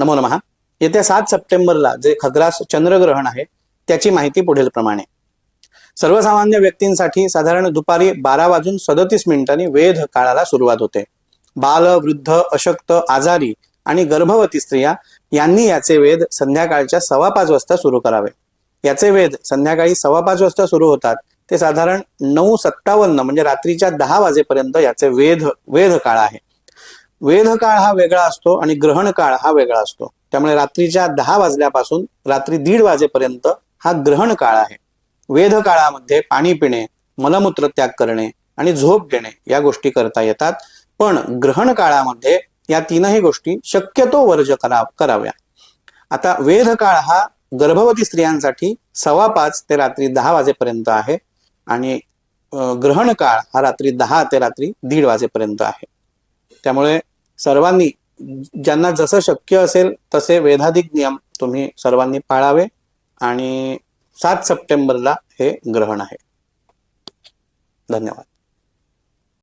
नमो नमः. येत्या सात सप्टेंबरला जे खग्रास चंद्रग्रहण आहे त्याची माहिती पुढील प्रमाणे. सर्वसामान्य व्यक्तींसाठी साधारण दुपारी बारा वाजून सदतीस मिनिटांनी वेध काळाला सुरुवात होते. बाल वृद्ध अशक्त आजारी आणि गर्भवती स्त्रिया यांनी याचे वेध संध्याकाळच्या सव्वा पाच वाजता सुरू करावे. याचे वेध संध्याकाळी सव्वा पाच वाजता सुरू होतात. ते साधारण नऊ सत्तावन्न म्हणजे रात्रीच्या दहा वाजेपर्यंत याचे वेध वेध काळ आहे. वेध काळ हा वेगळा असतो आणि ग्रहण काळ हा वेगळा असतो. त्यामुळे रात्रीच्या दहा वाजल्यापासून रात्री दीड वाजेपर्यंत हा ग्रहण काळ आहे. वेध काळामध्ये पाणी पिणे मलमूत्र त्याग करणे आणि झोप घेणे या गोष्टी करता येतात. पण ग्रहण काळामध्ये या तीनही गोष्टी शक्यतो वर्ज करा कराव्या. आता वेध काळ हा गर्भवती स्त्रियांसाठी सव्वा पाच ते रात्री दहा वाजेपर्यंत आहे आणि ग्रहण काळ हा रात्री दहा ते रात्री दीड वाजेपर्यंत आहे. त्यामुळे सर्वांनी ज्यांना जसं शक्य असेल तसे वेधाधिक नियम तुम्ही सर्वांनी पाळावे आणि सात सप्टेंबरला हे ग्रहण आहे. धन्यवाद.